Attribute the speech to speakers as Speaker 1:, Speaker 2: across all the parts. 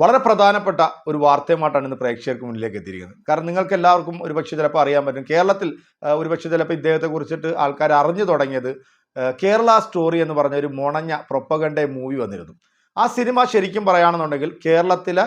Speaker 1: വളരെ പ്രധാനപ്പെട്ട ഒരു വാർത്തയുമായിട്ടാണ് ഇന്ന് പ്രേക്ഷകർക്ക് മുന്നിലേക്ക് എത്തിയിരിക്കുന്നത്. കാരണം നിങ്ങൾക്ക് എല്ലാവർക്കും ഒരുപക്ഷെ ചിലപ്പോൾ അറിയാൻ പറ്റും. കേരളത്തിൽ ഒരുപക്ഷെ ചിലപ്പോൾ ഇദ്ദേഹത്തെ കുറിച്ചിട്ട് ആൾക്കാർ അറിഞ്ഞു തുടങ്ങിയത് കേരള സ്റ്റോറി എന്ന് പറഞ്ഞ ഒരു മുണഞ്ഞ പ്രൊപ്പഗണ്ട മൂവി വന്നിരുന്നു. ആ സിനിമ ശരിക്കും പറയുകയാണെന്നുണ്ടെങ്കിൽ കേരളത്തിലെ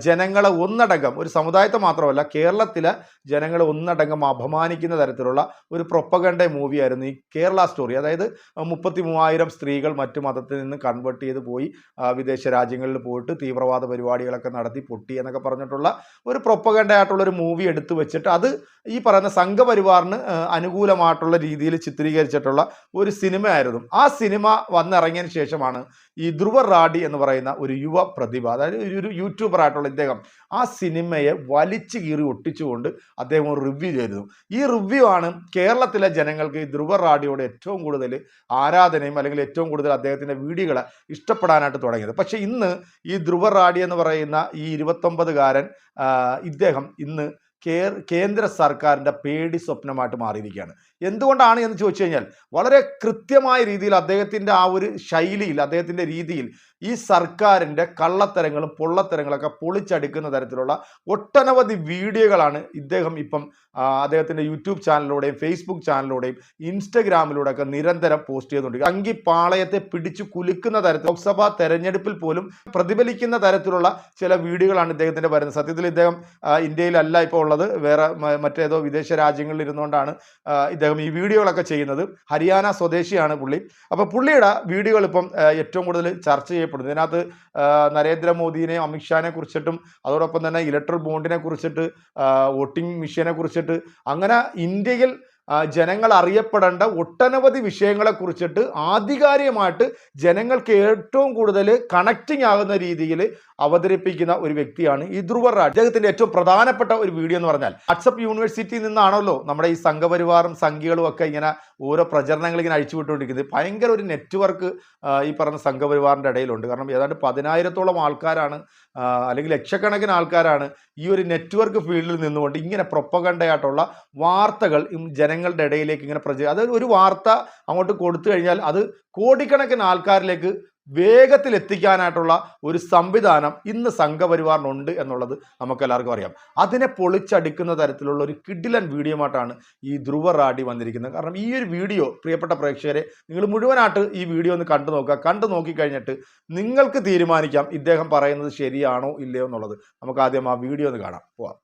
Speaker 1: ജനങ്ങളെ ഒന്നടങ്കം ഒരു സമുദായത്തെ മാത്രമല്ല കേരളത്തിലെ ജനങ്ങളെ ഒന്നടങ്കം അപമാനിക്കുന്ന തരത്തിലുള്ള ഒരു പ്രൊപ്പഗണ്ട മൂവിയായിരുന്നു ഈ കേരള സ്റ്റോറി അതായത് മുപ്പത്തി മൂവായിരം സ്ത്രീകൾ മറ്റു മതത്തിൽ നിന്ന് കൺവേർട്ട് ചെയ്ത് പോയി വിദേശ രാജ്യങ്ങളിൽ പോയിട്ട് തീവ്രവാദ പരിപാടികളൊക്കെ നടത്തി പൊട്ടി എന്നൊക്കെ പറഞ്ഞിട്ടുള്ള ഒരു പ്രൊപ്പഗണ്ട ആയിട്ടുള്ള ഒരു മൂവി എടുത്തു വെച്ചിട്ട് അത് ഈ പറയുന്ന സംഘപരിവാറിന് അനുകൂലമായിട്ടുള്ള രീതിയിൽ ചിത്രീകരിച്ചിട്ടുള്ള ഒരു സിനിമയായിരുന്നു ആ സിനിമ വന്നിറങ്ങിയതിന് ശേഷമാണ് ഈ ധ്രുവ റാഡി എന്ന് പറയുന്ന ഒരു യുവ പ്രതിഭ അതായത് ഒരു യൂട്യൂബർ ആയിട്ടുള്ള ഇദ്ദേഹം ആ സിനിമയെ വലിച്ചു കീറി ഒട്ടിച്ചുകൊണ്ട് അദ്ദേഹം ഒരു റിവ്യൂ ചെയ്തിരുന്നു. ഈ റിവ്യൂ ആണ് കേരളത്തിലെ ജനങ്ങൾക്ക് ഈ ധ്രുവ റാഡിയോട് ഏറ്റവും കൂടുതൽ ആരാധനയും അല്ലെങ്കിൽ ഏറ്റവും കൂടുതൽ അദ്ദേഹത്തിന്റെ വീഡിയോകളെ ഇഷ്ടപ്പെടാനായിട്ട് തുടങ്ങിയത്. പക്ഷേ ഇന്ന് ഈ ധ്രുവ റാഡി എന്ന് പറയുന്ന ഈ ഇരുപത്തൊമ്പതുകാരൻ കാരൻ ഇദ്ദേഹം ഇന്ന് കേന്ദ്ര സർക്കാരിന്റെ പേടി സ്വപ്നമായിട്ട് മാറിയിരിക്കുകയാണ്. എന്തുകൊണ്ടാണ് എന്ന് ചോദിച്ചു കഴിഞ്ഞാൽ വളരെ കൃത്യമായ രീതിയിൽ അദ്ദേഹത്തിന്റെ ആ ഒരു ശൈലിയിൽ അദ്ദേഹത്തിന്റെ രീതിയിൽ ഈ സർക്കാരിന്റെ കള്ളത്തരങ്ങളും പൊള്ളത്തരങ്ങളൊക്കെ പൊളിച്ചടുക്കുന്ന തരത്തിലുള്ള ഒട്ടനവധി വീഡിയോകളാണ് ഇദ്ദേഹം ഇപ്പം അദ്ദേഹത്തിന്റെ യൂട്യൂബ് ചാനലിലൂടെയും ഫേസ്ബുക്ക് ചാനലിലൂടെയും ഇൻസ്റ്റഗ്രാമിലൂടെ ഒക്കെ നിരന്തരം പോസ്റ്റ് ചെയ്യുന്നുണ്ട്. അങ്കി പാളയത്തെ പിടിച്ചു കുലുക്കുന്ന തരത്തിൽ ലോക്സഭാ തെരഞ്ഞെടുപ്പിൽ പോലും പ്രതിഫലിക്കുന്ന തരത്തിലുള്ള ചില വീഡിയോകളാണ് ഇദ്ദേഹത്തിന്റെ വരുന്നത്. സത്യത്തിൽ ഇദ്ദേഹം ഇന്ത്യയിലല്ല ഇപ്പോൾ ഉള്ളത് വേറെ മറ്റേതോ വിദേശ രാജ്യങ്ങളിൽ ഇരുന്നുകൊണ്ടാണ് ആ, ഇദ്ദേഹം ഈ വീഡിയോകളൊക്കെ ചെയ്യുന്നത് ഹരിയാന സ്വദേശിയാണ് പുള്ളി. അപ്പോൾ പുള്ളിയുടെ വീഡിയോകൾ ഇപ്പം ഏറ്റവും കൂടുതൽ ചർച്ച ചെയ്യപ്പെടുന്നത് ഇതിനകത്ത് നരേന്ദ്രമോദിനെയും അമിത്ഷാനെ കുറിച്ചിട്ടും അതോടൊപ്പം തന്നെ ഇലക്ട്രൽ ബോണ്ടിനെ കുറിച്ചിട്ട് വോട്ടിംഗ് മെഷീനെ കുറിച്ചിട്ട് അങ്ങനെ ഇന്ത്യയിൽ ജനങ്ങൾ അറിയപ്പെടേണ്ട ഒട്ടനവധി വിഷയങ്ങളെ കുറിച്ചിട്ട് ആധികാരികമായിട്ട് ജനങ്ങൾക്ക് ഏറ്റവും കൂടുതൽ കണക്റ്റിംഗ് ആകുന്ന രീതിയിൽ അവതരിപ്പിക്കുന്ന ഒരു വ്യക്തിയാണ് ഈ ധ്രുവ രാജ് അദ്ദേഹത്തിന്റെ ഏറ്റവും പ്രധാനപ്പെട്ട ഒരു വീഡിയോ എന്ന് പറഞ്ഞാൽ വാട്സപ്പ് യൂണിവേഴ്സിറ്റിയിൽ നിന്നാണല്ലോ നമ്മുടെ ഈ സംഘപരിവാറും സംഘികളും ഒക്കെ ഇങ്ങനെ ഓരോ പ്രചരണങ്ങൾ ഇങ്ങനെ അഴിച്ചുവിട്ടുകൊണ്ടിരിക്കുന്നത്. ഭയങ്കര ഒരു നെറ്റ്വർക്ക് ഈ പറഞ്ഞ സംഘപരിവാറിന്റെ ഇടയിലുണ്ട്. കാരണം ഏതാണ്ട് പതിനായിരത്തോളം ആൾക്കാരാണ് അല്ലെങ്കിൽ ലക്ഷക്കണക്കിന് ആൾക്കാരാണ് ഈ ഒരു നെറ്റ്വർക്ക് ഫീൽഡിൽ നിന്നുകൊണ്ട് ഇങ്ങനെ പ്രൊപ്പകണ്ടയായിട്ടുള്ള വാർത്തകൾ ജനങ്ങളുടെ ഇടയിലേക്ക് ഇങ്ങനെ പ്രചരി അതായത് ഒരു വാർത്ത അങ്ങോട്ട് കൊടുത്തു കഴിഞ്ഞാൽ അത് കോടിക്കണക്കിന് ആൾക്കാരിലേക്ക് വേഗത്തിൽ എത്തിക്കാനായിട്ടുള്ള ഒരു സംവിധാനം ഇന്ന് സംഘപരിവാറിനുണ്ട് എന്നുള്ളത് നമുക്ക് എല്ലാവർക്കും അറിയാം അതിനെ പൊളിച്ചടിക്കുന്ന തരത്തിലുള്ള ഒരു കിഡിലൻ വീഡിയോമായിട്ടാണ് ഈ ധ്രുവ റാഡി വന്നിരിക്കുന്നത് കാരണം ഈ ഒരു വീഡിയോ പ്രിയപ്പെട്ട പ്രേക്ഷകരെ നിങ്ങൾ മുഴുവനായിട്ട് ഈ വീഡിയോ ഒന്ന് കണ്ടു നോക്കുക കണ്ടു നോക്കിക്കഴിഞ്ഞിട്ട് നിങ്ങൾക്ക് തീരുമാനിക്കാം ഇദ്ദേഹം പറയുന്നത് ശരിയാണോ ഇല്ലയോ എന്നുള്ളത് നമുക്ക് ആദ്യം ആ വീഡിയോ ഒന്ന് കാണാം പോവാം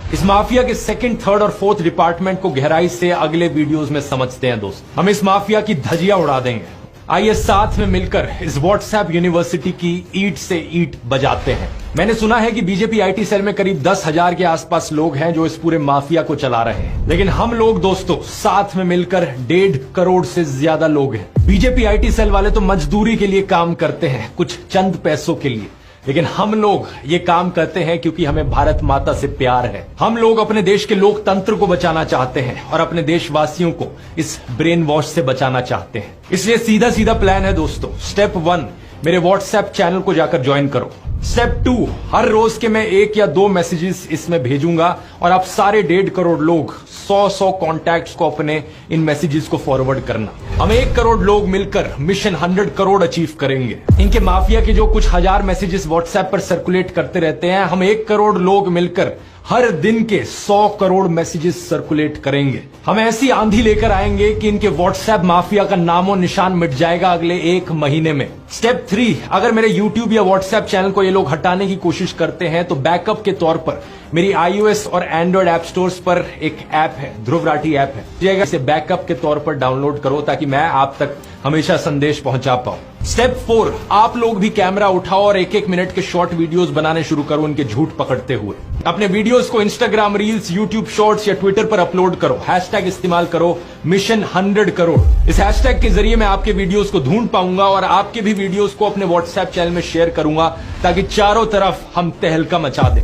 Speaker 2: इस माफिया के सेकंड थर्ड और फोर्थ डिपार्टमेंट को गहराई से अगले वीडियोस में समझते हैं दोस्त हम इस माफिया की धजिया उड़ा देंगे आइए साथ में मिलकर इस व्हाट्सएप यूनिवर्सिटी की ईट से ईट बजाते हैं। मैंने सुना है कि बीजेपी आईटी सेल में करीब दस हज़ार के आसपास लोग हैं जो इस पूरे माफिया को चला रहे हैं। लेकिन हम लोग, दोस्तों, साथ में मिलकर डेढ़ करोड़ से ज़्यादा लोग हैं। बीजेपी आईटी सेल वाले तो मजदूरी के लिए काम करते हैं, कुछ चंद पैसों के लिए। लेकिन हम लोग ये काम करते हैं क्योंकि हमें भारत माता से प्यार है। हम लोग अपने देश के लोकतंत्र को बचाना चाहते हैं और अपने देशवासियों को इस ब्रेन वॉश से बचाना चाहते हैं। इसलिए सीधा सीधा प्लान है दोस्तों। स्टेप वन मेरे व्हाट्सएप चैनल को जाकर ज्वाइन करो। स्टेप टू हर रोज के मैं एक या दो मैसेजेस इसमें भेजूँगा और आप सारे डेढ़ करोड़ लोग सौ सौ कॉन्टैक्ट्स को अपने इन मैसेजेस को फॉरवर्ड करना। हम एक करोड़ लोग मिलकर मिशन हंड्रेड करोड़ अचीव करेंगे। इनके माफिया के जो कुछ हज़ार मैसेजेस व्हाट्सएप पर सर्कुलेट करते रहते हैं, हम एक करोड़ लोग मिलकर हर दिन के 100 करोड़ मैसेजेस सर्कुलेट करेंगे। हम ऐसी आंधी लेकर आएँगे कि इनके व्हाट्सएप माफिया का नामो निशान मिट जाएगा अगले एक महीने में। स्टेप थ्री अगर मेरे यूट्यूब या व्हाट्सएप चैनल को ये लोग हटाने की कोशिश करते हैं तो बैकअप के तौर पर मेरी iOS और एंड्रॉइड ऐप स्टोर पर एक ऐप है, ध्रुव राठी ऐप है। इसे बैकअप के तौर पर डाउनलोड करो ताकि मैं आप तक हमेशा संदेश पहुँचा पाऊँ। स्टेप फोर आप लोग भी कैमरा उठाओ और एक एक मिनट के शॉर्ट वीडियोस बनाने शुरू करो उनके झूठ पकड़ते हुए। अपने वीडियोस को इंस्टाग्राम रील्स यूट्यूब शॉर्ट्स या ट्विटर पर अपलोड करो हैशटैग इस्तेमाल करो मिशन हंड्रेड करोड़ इस हैशटैग के जरिए मैं आपके वीडियोस को ढूंढ पाऊंगा और आपके भी वीडियोस को अपने व्हाट्सएप चैनल में शेयर करूंगा ताकि चारों तरफ हम तहलका मचा दें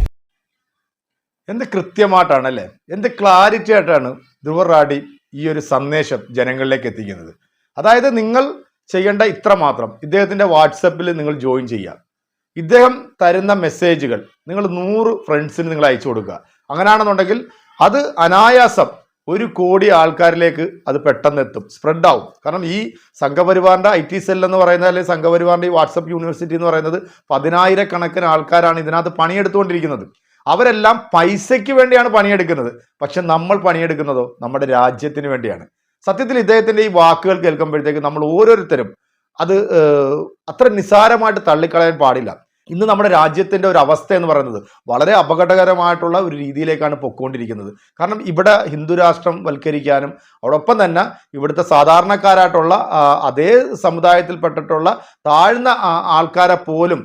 Speaker 1: എന്ത് കൃത്യമായിട്ടാണ് അല്ലേ എന്ത് ക്ലാരിറ്റി ആയിട്ടാണ് ധ്രുവ റാഡി ഈ ഒരു സന്ദേശം ജനങ്ങളിലേക്ക് എത്തിക്കുന്നത് അതായത് നിങ്ങൾ ചെയ്യേണ്ട ഇത്ര മാത്രം ഇദ്ദേഹത്തിന്റെ വാട്സപ്പിൽ നിങ്ങൾ ജോയിൻ ചെയ്യുക ഇദ്ദേഹം തരുന്ന മെസ്സേജുകൾ നിങ്ങൾ നൂറ് ഫ്രണ്ട്സിന് നിങ്ങൾ അയച്ചു കൊടുക്കുക. അങ്ങനെയാണെന്നുണ്ടെങ്കിൽ അത് അനായാസം ഒരു കോടി ആൾക്കാരിലേക്ക് അത് പെട്ടെന്ന് എത്തും. സ്പ്രെഡ് ആവും. കാരണം ഈ സംഘപരിവാറിന്റെ ഐ ടി സെൽ എന്ന് പറയുന്നത് അല്ലെങ്കിൽ സംഘപരിവാറിന്റെ ഈ വാട്സപ്പ് യൂണിവേഴ്സിറ്റി എന്ന് പറയുന്നത് പതിനായിരക്കണക്കിന് ആൾക്കാരാണ് ഇതിനകത്ത് പണിയെടുത്തുകൊണ്ടിരിക്കുന്നത്. അവരെല്ലാം പൈസയ്ക്ക് വേണ്ടിയാണ് പണിയെടുക്കുന്നത്. പക്ഷെ നമ്മൾ പണിയെടുക്കുന്നതോ നമ്മുടെ രാജ്യത്തിന് വേണ്ടിയാണ്. സത്യത്തിൽ ഇദ്ദേഹത്തിന്റെ ഈ വാക്കുകൾ കേൾക്കുമ്പോഴത്തേക്ക് നമ്മൾ ഓരോരുത്തരും അത് അത്ര നിസ്സാരമായിട്ട് തള്ളിക്കളയാൻ പാടില്ല. ഇന്ന് നമ്മുടെ രാജ്യത്തിന്റെ ഒരു അവസ്ഥ എന്ന് പറയുന്നത് വളരെ അപകടകരമായിട്ടുള്ള ഒരു രീതിയിലേക്കാണ് പൊക്കോണ്ടിരിക്കുന്നത് കാരണം ഇവിടെ ഹിന്ദു രാഷ്ട്രം വൽക്കരിക്കാനും അതോടൊപ്പം തന്നെ ഇവിടുത്തെ സാധാരണക്കാരായിട്ടുള്ള അതേ സമുദായത്തിൽപ്പെട്ടിട്ടുള്ള താഴ്ന്ന ആൾക്കാരെ പോലും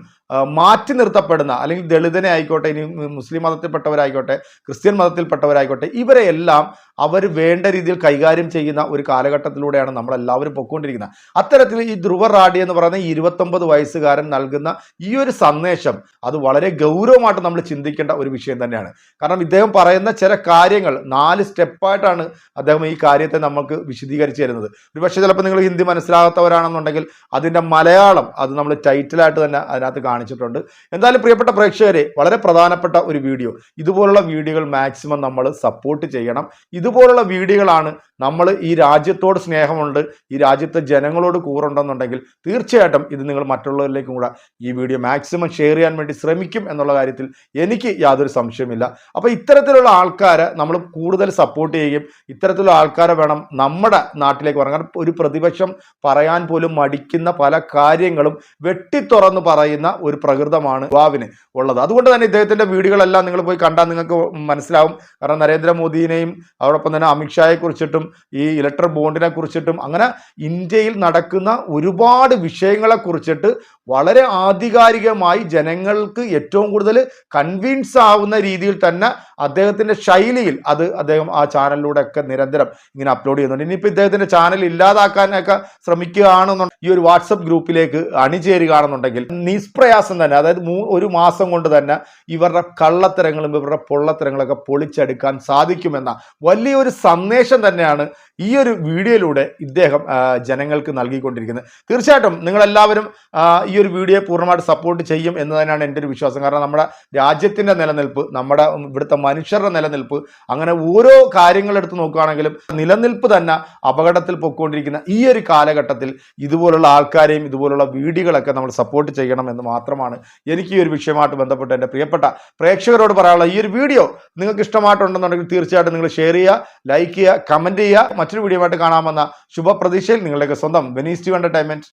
Speaker 1: മാറ്റി നിർത്തപ്പെടുന്ന അല്ലെങ്കിൽ ദളിതനെ ആയിക്കോട്ടെ ഇനി മുസ്ലിം മതത്തിൽപ്പെട്ടവരായിക്കോട്ടെ ക്രിസ്ത്യൻ മതത്തിൽപ്പെട്ടവരായിക്കോട്ടെ ഇവരെ എല്ലാം അവർ വേണ്ട രീതിയിൽ കൈകാര്യം ചെയ്യുന്ന ഒരു കാലഘട്ടത്തിലൂടെയാണ് നമ്മളെല്ലാവരും പൊയ്ക്കൊണ്ടിരിക്കുന്നത്. അത്തരത്തിൽ ഈ ധ്രുവ റാഡി എന്ന് പറയുന്ന ഇരുപത്തൊമ്പത് വയസ്സുകാരൻ നൽകുന്ന ഈ ഒരു സന്ദേശം അത് വളരെ ഗൗരവമായിട്ട് നമ്മൾ ചിന്തിക്കേണ്ട ഒരു വിഷയം തന്നെയാണ്. കാരണം ഇദ്ദേഹം പറയുന്ന ചില കാര്യങ്ങൾ നാല് സ്റ്റെപ്പായിട്ടാണ് അദ്ദേഹം ഈ കാര്യത്തെ നമുക്ക് വിശദീകരിച്ചു തരുന്നത്. ഒരുപക്ഷെ ചിലപ്പോൾ നിങ്ങൾ ഹിന്ദി മനസ്സിലാകാത്തവരാണെന്നുണ്ടെങ്കിൽ അതിന്റെ മലയാളം അത് നമ്മൾ ടൈറ്റിലായിട്ട് തന്നെ അതിനകത്ത് കാണിച്ചിട്ടുണ്ട്. എന്തായാലും പ്രിയപ്പെട്ട പ്രേക്ഷകരെ വളരെ പ്രധാനപ്പെട്ട ഒരു വീഡിയോ. ഇതുപോലുള്ള വീഡിയോകൾ മാക്സിമം നമ്മൾ സപ്പോർട്ട് ചെയ്യണം. ഇതുപോലുള്ള വീഡിയോകളാണ് നമ്മൾ ഈ രാജ്യത്തോട് സ്നേഹമുണ്ട് ഈ രാജ്യത്തെ ജനങ്ങളോട് കൂറുണ്ടെന്നുണ്ടെങ്കിൽ തീർച്ചയായിട്ടും ഇത് നിങ്ങൾ മറ്റുള്ളവരിലേക്കും കൂടെ ഈ വീഡിയോ മാക്സിമം ഷെയർ ചെയ്യാൻ വേണ്ടി ശ്രമിക്കും എന്നുള്ള കാര്യത്തിൽ എനിക്ക് യാതൊരു സംശയമില്ല അപ്പോൾ ഇത്തരത്തിലുള്ള ആൾക്കാരെ നമ്മൾ കൂടുതൽ സപ്പോർട്ട് ചെയ്യുകയും ഇത്തരത്തിലുള്ള ആൾക്കാരെ വേണം നമ്മുടെ നാട്ടിലേക്ക് കാരണം ഒരു പ്രതിപക്ഷം പറയാൻ പോലും മടിക്കുന്ന പല കാര്യങ്ങളും വെട്ടിത്തുറന്ന് പറയുന്ന ഒരു പ്രകൃതമാണ് യുവാവിന് ഉള്ളത്. അതുകൊണ്ട് തന്നെ ഇദ്ദേഹത്തിന്റെ വീടുകളെല്ലാം നിങ്ങൾ പോയി കണ്ടാൽ നിങ്ങൾക്ക് മനസ്സിലാവും. കാരണം നരേന്ദ്രമോദിനെയും അതോടൊപ്പം തന്നെ അമിത്ഷായെ കുറിച്ചിട്ടും ഈ ഇലക്ട്രൽ ബോണ്ടിനെ കുറിച്ചിട്ടും അങ്ങനെ ഇന്ത്യയിൽ നടക്കുന്ന ഒരുപാട് വിഷയങ്ങളെ കുറിച്ചിട്ട് വളരെ ആധികാരികമായി ജനങ്ങൾക്ക് ഏറ്റവും കൂടുതൽ കൺവിൻസ് ആവുന്ന രീതിയിൽ തന്നെ അദ്ദേഹത്തിന്റെ ശൈലിയിൽ അത് അദ്ദേഹം ആ ചാനലിലൂടെ ഒക്കെ നിരന്തരം ഇങ്ങനെ അപ്ലോഡ് ചെയ്യുന്നുണ്ട്. ഇനിയിപ്പോൾ ഇദ്ദേഹത്തിന്റെ ചാനൽ ഇല്ലാതാക്കാനൊക്കെ ശ്രമിക്കുകയാണെന്നുണ്ടെങ്കിൽ ഈ ഒരു വാട്സപ്പ് ഗ്രൂപ്പിലേക്ക് അണിചേരുകയാണെന്നുണ്ടെങ്കിൽ നിഷ്പ്രയാസം തന്നെ അതായത് മൂ ഒരു മാസം കൊണ്ട് തന്നെ ഇവരുടെ കള്ളത്തരങ്ങളും ഇവരുടെ പൊള്ളത്തരങ്ങളൊക്കെ പൊളിച്ചെടുക്കാൻ സാധിക്കുമെന്ന വലിയൊരു സന്ദേശം തന്നെയാണ് ഈ ഒരു വീഡിയോയിലൂടെ ഇദ്ദേഹം ജനങ്ങൾക്ക് നൽകിക്കൊണ്ടിരിക്കുന്നത്. തീർച്ചയായിട്ടും നിങ്ങളെല്ലാവരും ഈ ഒരു വീഡിയോ പൂർണമായിട്ട് സപ്പോർട്ട് ചെയ്യും എന്ന് തന്നെയാണ് എന്റെ ഒരു വിശ്വാസം. കാരണം നമ്മുടെ രാജ്യത്തിന്റെ നിലനിൽപ്പ് നമ്മുടെ ഇവിടുത്തെ മനുഷ്യരുടെ നിലനിൽപ്പ് അങ്ങനെ ഓരോ കാര്യങ്ങൾ എടുത്ത് നോക്കുകയാണെങ്കിലും നിലനിൽപ്പ് തന്നെ അപകടത്തിൽ പൊയ്ക്കൊണ്ടിരിക്കുന്ന ഈ ഒരു കാലഘട്ടത്തിൽ ഇതുപോലുള്ള ആൾക്കാരെയും ഇതുപോലുള്ള വീഡിയോകളൊക്കെ നമ്മൾ സപ്പോർട്ട് ചെയ്യണം എന്ന് മാത്രമാണ്. എനിക്ക് ഈ ഒരു വിഷയമായിട്ട് ബന്ധപ്പെട്ട് എന്റെ പ്രിയപ്പെട്ട പ്രേക്ഷകരോട് പറയാനുള്ള ഈ ഒരു വീഡിയോ നിങ്ങൾക്ക് ഇഷ്ടമായിട്ടുണ്ടെന്നുണ്ടെങ്കിൽ തീർച്ചയായിട്ടും നിങ്ങൾ ഷെയർ ചെയ്യുക ലൈക്ക് ചെയ്യുക കമന്റ് ചെയ്യുക. മറ്റൊരു വീഡിയോ ആയിട്ട് കാണാമെന്ന ശുഭപ്രതീക്ഷയിൽ നിങ്ങളുടെയൊക്കെ സ്വന്തം വെനീസ് ടു എന്റർടൈൻമെന്റ്